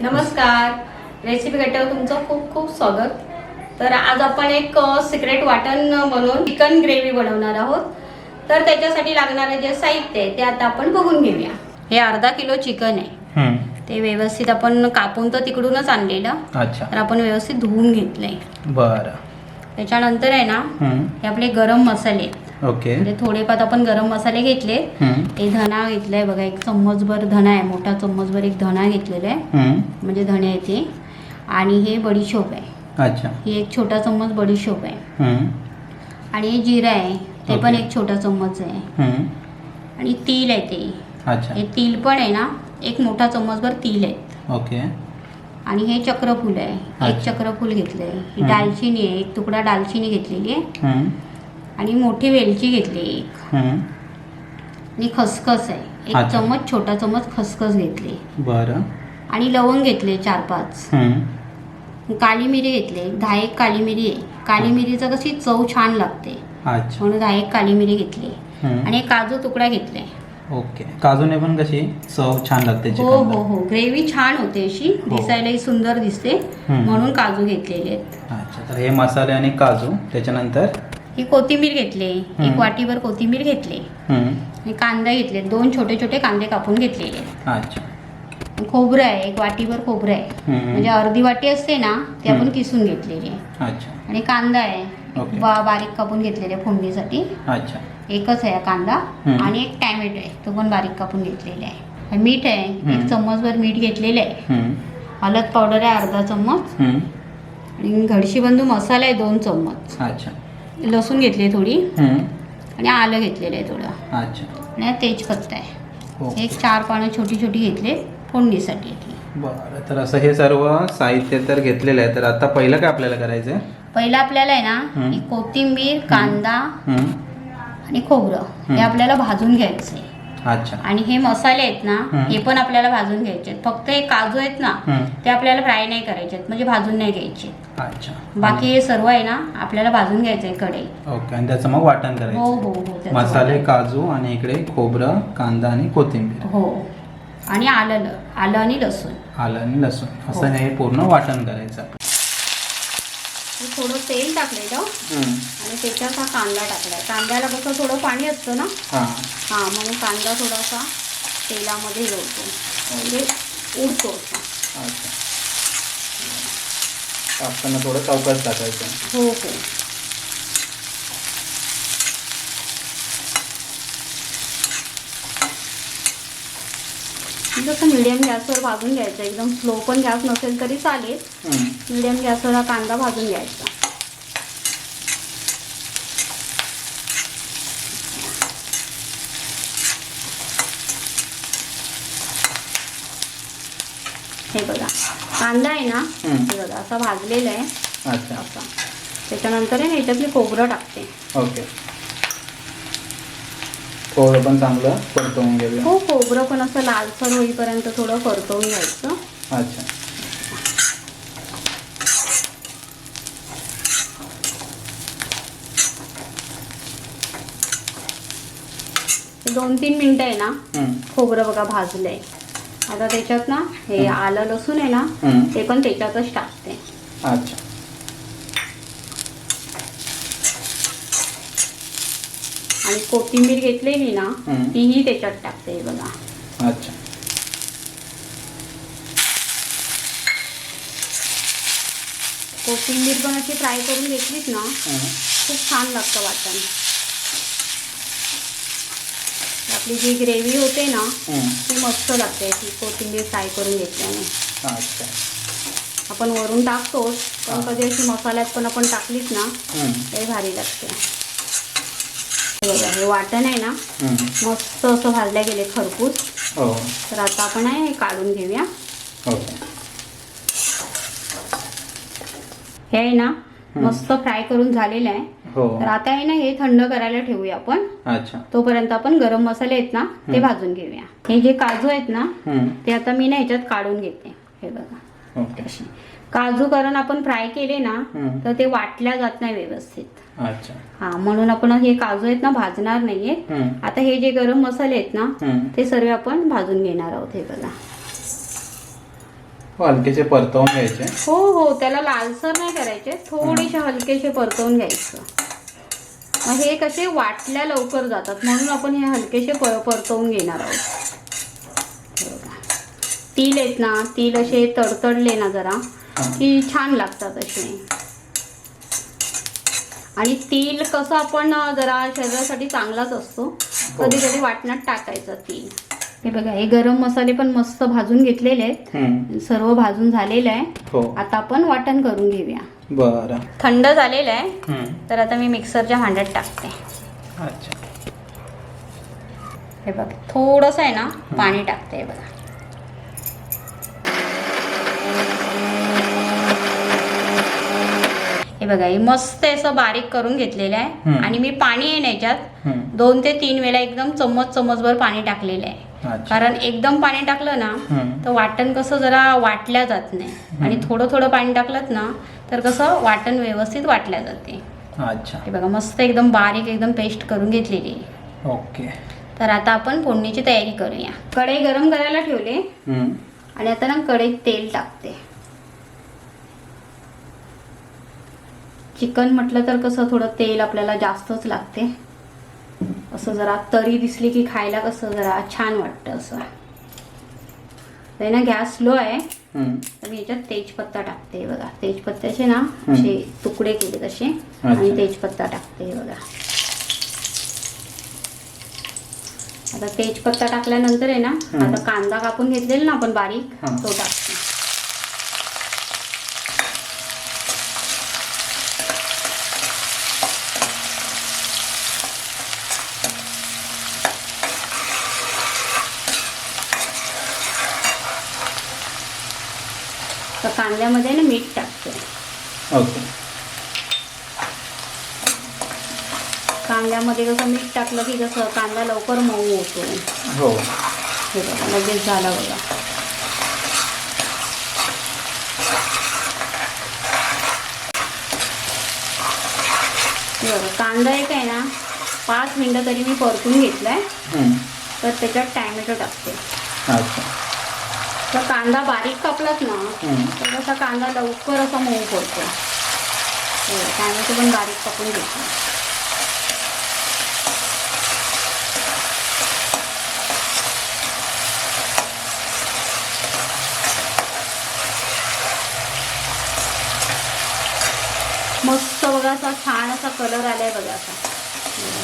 नमस्कार. रेसिपी गट्ट्यावर तुमचं खूप खूप स्वागत. तर आज आपण एक सिक्रेट वाटण बनवून चिकन ग्रेव्ही बनवणार आहोत. तर त्याच्यासाठी लागणारे जे साहित्य आहे ते आता आपण बघून घेऊया. हे अर्धा किलो चिकन आहे. ते व्यवस्थित आपण कापून तर तिकडूनच आणलेलं. अच्छा. तर आपण व्यवस्थित धुवून घेतलंय. बरं. त्याच्यानंतर आहे ना. हे आपले गरम मसाले. ओके म्हणजे थोडेफार आपण गरम मसाले घेतले. हे धना घेतलाय बघा एक चम्मचभर धना आहे मोठा चम्मचभर एक धना घेतलेला आहे. म्हणजे धणे आहे ते आणि हे बडीशोप आहे अच्छा ही एक छोटा चम्मच बडीशोप आहे. आणि हे जिरा आहे ते पण. एक छोटा चम्मच आहे. आणि तिल आहे ते अच्छा हे तिल पण आहे ना एक मोठा चम्मचभर तिल आहेत ओके आणि हे चक्रफूल आहे एक. चक्रफूल घेतलंय ही. दालचिनी आहे एक तुकडा दालचिनी घेतलेली आहे. आणि मोठी वेलची घेतली एक. आणि खसखस आहे. एक अच्छा. चम्मच छोटा चम्मच खसखस घेतली. बरं. आणि लवंग घेतले चार पाच. काली मिरी घेतले. दहा एक काली मिरी आहे. काली मिरीचं कशी चव छान लागते. अच्छा. म्हणून दहा एक काली मिरी घेतली. आणि एक काजू तुकडा घेतले. ओके. काजूने पण कशी चव छान लागते हो. हो हो. ग्रेव्ही छान होते अशी. हो. दिसायलाही सुंदर दिसते. हम्म. म्हणून काजू घेतलेले आहेत. अच्छा. तर हे मसाले आणि काजू त्याच्यानंतर ही कोथिंबीर घेतली एक. वाटीभर कोथिंबीर घेतली. आणि कांदा घेतले दोन छोटे छोटे कांदे कापून घेतलेले खोबरं आहे एक वाटीभर खोबरं आहे. म्हणजे अर्धी वाटी असते ना ते आपण. किसून घेतलेली आहे आणि कांदा आहे बारीक कापून घेतलेले फोडणीसाठी एकच आहे कांदा. आणि एक टॅमॅटो आहे तो पण बारीक कापून घेतलेला आहे मीठ आहे. एक चम्मचभर मीठ घेतलेलं आहे. हळद पावडर आहे अर्धा चम्मच. आणि घडशीबंधू मसाला आहे दोन चम्मच अच्छा लसूण घेतली थोडी. आणि आलं घेतलेलं आहे थोडं. अच्छा. आणि तेजपत्ता आहे. हो एक चार पानं छोटी छोटी घेतले फोडणीसाठी बरं तर असं हे सर्व साहित्य तर घेतलेलं आहे. तर आता पहिलं काय आपल्याला करायचं आहे पहिलं आपल्याला आहे ना कोथिंबीर कांदा. आणि खोबरं हे. आपल्याला भाजून घ्यायचं आहे अच्छा. आणि हे मसाले आहेत ना. हे. पण आपल्याला भाजून घ्यायचे फक्त हे काजू आहेत ना. ते आपल्याला फ्राय नाही करायचे म्हणजे भाजून नाही घ्यायचे अच्छा. बाकी हे सर्व आहे ना आपल्याला भाजून घ्यायचं आहे कढई. ओके आणि त्याचं मग वाटण हो करायचं. हो हो त्याचं मसाले. काजू आणि इकडे खोबरं कांदा आणि कोथिंबीर. हो. आणि आलं आलं आणि लसूण. आलं आणि लसूण. असं हो. हे पूर्ण वाटण करायचं. हे थोडं तेल टाकलेलं. आणि त्याच्यात हा कांदा टाकलाय. कांद्याला कसं थोडं पाणी असतं ना? हा. हा म्हणून कांदा थोडासा तेलामध्ये जोडतो म्हणजे उडतो. असा थोडं चौकस टाकायचं. हो हो. जसं मिडियम गॅसवर भाजून घ्यायचं एकदम स्लो पण गॅस नसेल तरी चालेल. मिडियम गॅसवर हा कांदा भाजून घ्यायचा. हे बघा कांदा आहे ना. हे बघा असा भाजलेला आहे. अच्छा. असा त्याच्यानंतर आहे ना याच्यात मी खोबरं टाकते. ओके. थोडं पण चांगलं परतवून घेऊया हो खोबरं पण असं लालसर होईपर्यंत थोडं परतवून घ्यायचं अच्छा. हे दोन तीन मिनटं आहे ना. खोबरं बघा भाजलंय. आता त्याच्यात ना हे आलं लसूण आहे ना. ते पण त्याच्यातच टाकते. अच्छा. आणि कोथिंबीर घेतलेली ना हम्म. तीही त्याच्यात टाकते बघा अच्छा कोथिंबीर पण अशी फ्राय करून ना हम्म. खूप छान लागतं वाटण आपली जी ग्रेव्ही होते ना हम्म. ती मस्त लागते ती कोथिंबीर फ्राय करून घेतल्याने अच्छा आपण वरून टाकतोच पण हा. कधी अशी मसाल्यात पण आपण टाकलीत ना हम्म. ते भारी लागते बघा हे वाटण आहे ना. मस्त असं भाजल्या गेले खरपूस. हो. तर आता आपण आहे हे काढून घेऊया. ओके हे आहे ना मस्त फ्राय करून झालेलं आहे. हो. तर आता आहे ना हे थंड करायला ठेवूया आपण. तोपर्यंत आपण गरम मसाले आहेत ना ते भाजून घेऊया. हे जे काजू आहेत ना. ते आता मी ना ह्याच्यात काढून घेते. हे बघा. काजू कारण आपण फ्राय केले ना. तर ते वाटल्या जात नाही व्यवस्थित. अच्छा. हा म्हणून आपण हे काजू आहेत ना भाजणार नाहीये. आता हे जे गरम मसाले आहेत ना. ते सर्व आपण भाजून घेणार आहोत हे बघा. हो, हलकेसे परतवून घ्यायचे. हो हो त्याला लालसर नाही करायचे थोडेसे हलकेसे परतवून घ्यायचं. हे कसे वाटल्या लवकर जातात म्हणून आपण हे हलकेसे पर परतवून घेणार आहोत. तीळ आहेत ना तीळ असे तडतडले ना जरा की छान लागतात असे. आणि तीळ कसं आपण जरा शरीरासाठी चांगलाच असतो. कधी कधी वाटण्यात टाकायचं तीळ. हे बघा हे गरम मसाले पण मस्त भाजून घेतलेले आहेत. सर्व भाजून झालेलं आहे. हो. आता आपण वाटण करून घेऊया. बरं. थंड झालेलं आहे. तर आता मी मिक्सरच्या भांड्यात टाकते. अच्छा. हे बघ थोडंसं आहे ना पाणी टाकते हे बघा. हे बघा हे मस्त असं बारीक करून घेतलेलं आहे. आणि मी पाणी आहे ना याच्यात. दोन ते तीन वेळा एकदम चम्मच चम्मचभर पाणी टाकलेलं आहे. कारण एकदम पाणी टाकलं ना. तर वाटण कसं जरा वाटल्या जात नाही. आणि थोडं थोडं पाणी टाकलं ना तर कसं वाटण व्यवस्थित वाटल्या जाते. अच्छा. हे बघा मस्त एकदम बारीक एकदम पेस्ट करून घेतलेली ओके. तर आता आपण फोडणीची तयारी करूया. कढई गरम करायला ठेवले. आणि आता ना कढईत तेल टाकते. चिकन म्हटलं तर कसं थोडं तेल आपल्याला जास्तच लागते असं जरा तरी दिसली की खायला कसं जरा छान वाटतं असं तर ना गॅस स्लो आहे. तर मी याच्यात तेजपत्ता टाकते बघा तेजपत्त्याचे ना असे तुकडे केले तसे आणि. तेजपत्ता टाकते बघा आता तेजपत्ता टाकल्यानंतर आहे ना. आता कांदा कापून घेतलेला ना आपण बारीक. तो टाकते तर कांद्यामध्ये ना मीठ टाकते. ओके. कांद्यामध्ये कसं मीठ टाकलं की कसं कांदा लवकर मऊ होतो. हो. हे बघा लगेच झाला बघा. बघा कांदा एक आहे ना पाच मिनटं तरी मी परतून घेतलाय. हम्म. तर त्याच्यात टॅमॅटो टाकते. अच्छा. तर कांदा बारीक कापलात ना कसा कांदा लवकर असा मऊ पडतो हे बघा, टॅमॅटो पण बारीक कापून घेतला. मस्त बघा असा छान असा कलर आलाय बघा असा.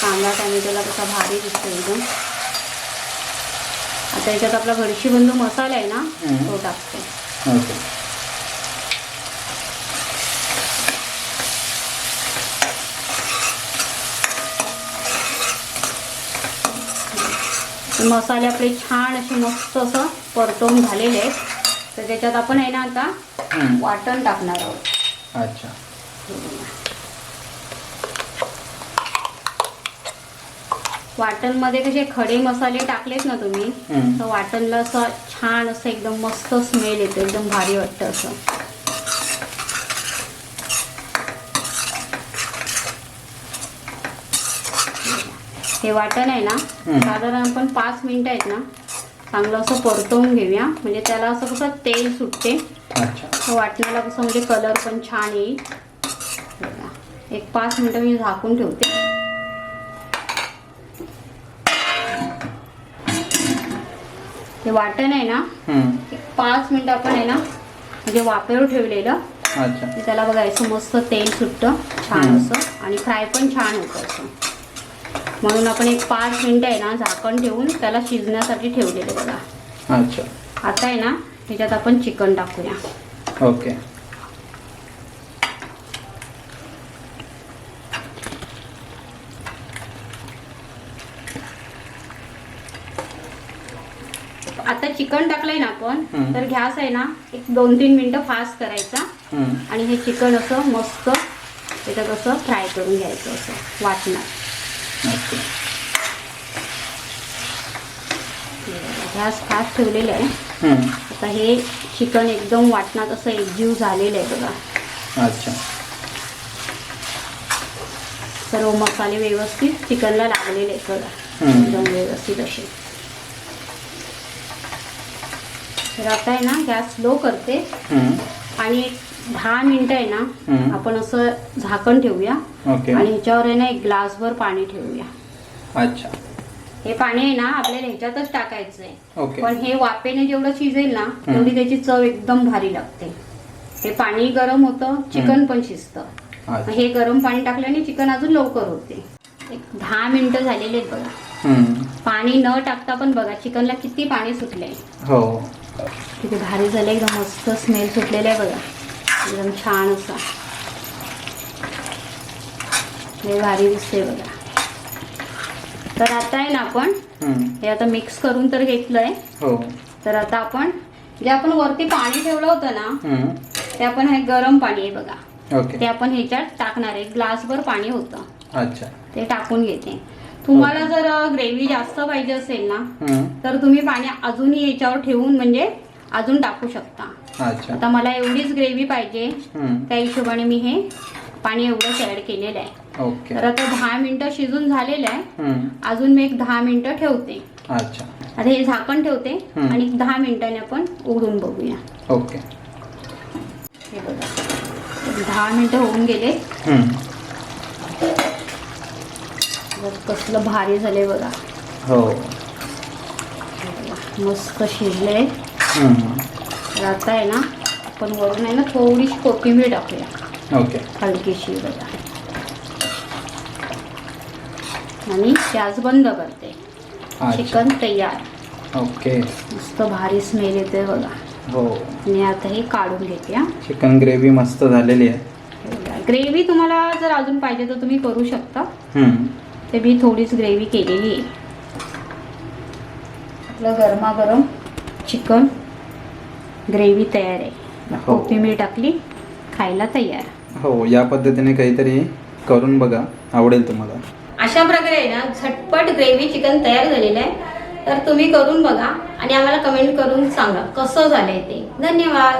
कांदा टॅमॅटोला कसा भारी दिसतो एकदम. आता याच्यात आपला घडशी बंधू मसाला आहे ना. तो टाकते. ओके. मसाले आपले छान असे मस्त असं परतवून झालेले आहेत. तर त्याच्यात आपण आहे ना आता. वाटण टाकणार आहोत. अच्छा. वाटणमध्ये कसे खडे मसाले टाकलेत ना तुम्ही. तर वाटणला असं छान असं एकदम मस्त स्मेल येतो एकदम भारी वाटतं असं हे वाटण आहे ना. साधारण आपण पाच मिनिटं आहेत ना चांगलं असं परतवून घेऊया म्हणजे त्याला असं कसं तेल सुटते वाटणाला कसं म्हणजे कलर पण छान येईल. एक पाच मिनिटं मी झाकून ठेवते हे वाटण आहे ना पाच मिनिटं आपण आहे ना म्हणजे वापेवर ठेवलेलं. त्याला बघायचं मस्त तेल सुटतं छान. असं. आणि फ्राय पण छान होतं असं. म्हणून आपण एक पाच मिनिटं आहे ना झाकण ठेवून त्याला शिजण्यासाठी ठेवलेलं बघा. अच्छा. आता आहे ना त्याच्यात आपण चिकन टाकूया. ओके आता चिकन टाकलंय ना आपण हम्म. तर गॅस आहे ना एक दोन तीन मिनिटं फास्ट करायचा हम्म. आणि हे चिकन असं मस्त त्याच्यात असं फ्राय करून घ्यायचं असं वाटणार गॅस फास्ट ठेवलेलं आहे हम्म. आता हे चिकन एकदम वाटणात असं एकजीव झालेलं आहे बघा अच्छा सर्व मसाले व्यवस्थित चिकनला लागलेले आहेत बघा हम्म. एकदम व्यवस्थित असे तर आता आहे ना गॅस स्लो करते. आणि दहा मिनिटं आहे ना. आपण असं झाकण ठेवूया. आणि ह्याच्यावर आहे ना एक ग्लासभर पाणी ठेवूया. अच्छा. हे पाणी आहे ना आपल्याला ह्याच्यातच टाकायचं आहे पण हे वाफेने जेवढं शिजेल ना तेवढी त्याची चव एकदम भारी लागते. हे पाणी गरम होतं चिकन पण शिजतं. हे गरम पाणी टाकल्याने चिकन अजून लवकर होते. एक दहा मिनिटं झालेले आहेत बघा. पाणी न टाकता पण बघा चिकनला किती पाणी सुटलंय. हो. किती भारी झालं एकदम मस्त स्मेल सुटलेला आहे बघा. एकदम छान असा. हे भारी दिसते बघा. तर आता आहे ना आपण हे आता मिक्स करून तर घेतलंय. हो. तर आता आपण जे आपण वरती पाणी ठेवलं होतं ना ते आपण हे गरम पाणी आहे बघा. ते आपण ह्याच्यात टाकणार आहे. ग्लासभर पाणी होतं. अच्छा. ते टाकून घेते. तुम्हाला जर ग्रेव्ही जास्त पाहिजे असेल ना तर तुम्ही पाणी अजूनही याच्यावर ठेवून म्हणजे अजून टाकू शकता. अच्छा. आता मला एवढीच ग्रेव्ही पाहिजे त्या हिशोबाने मी हे पाणी एवढंच ॲड केलेलं आहे. ओके. तर आता दहा मिनटं शिजून झालेलं आहे. अजून मी एक दहा मिनटं ठेवते. अच्छा. आता हे झाकण ठेवते. आणि दहा मिनिटांनी आपण उघडून बघूया. ओके. हे बघा. दहा मिनटं होऊन गेले. कसलं भारी झाले बघा. हो. मस्त शिजले तर आता आहे ना आपण वरून आहे ना थोडीशी कोथिंबीर टाकूया. ओके. हलकीशी बघा. आणि गॅस बंद करते. चिकन तयार. ओके. मस्त भारी स्मेल येते बघा. हो. आणि आता हे काढून घेते चिकन ग्रेव्ही मस्त झालेली आहे. ग्रेव्ही तुम्हाला जर अजून पाहिजे तर तुम्ही करू शकता. ते मी थोडीच ग्रेव्ही केलेली आहे. आपलं गरमागरम चिकन ग्रेव्ही तयार आहे. हो. कोथिंबीर टाकली खायला तयार. हो या पद्धतीने काहीतरी करून बघा आवडेल तुम्हाला. अशा प्रकारे ना झटपट ग्रेव्ही चिकन तयार झालेलं आहे. तर तुम्ही करून बघा आणि आम्हाला कमेंट करून सांगा कसं झालंय ते. धन्यवाद.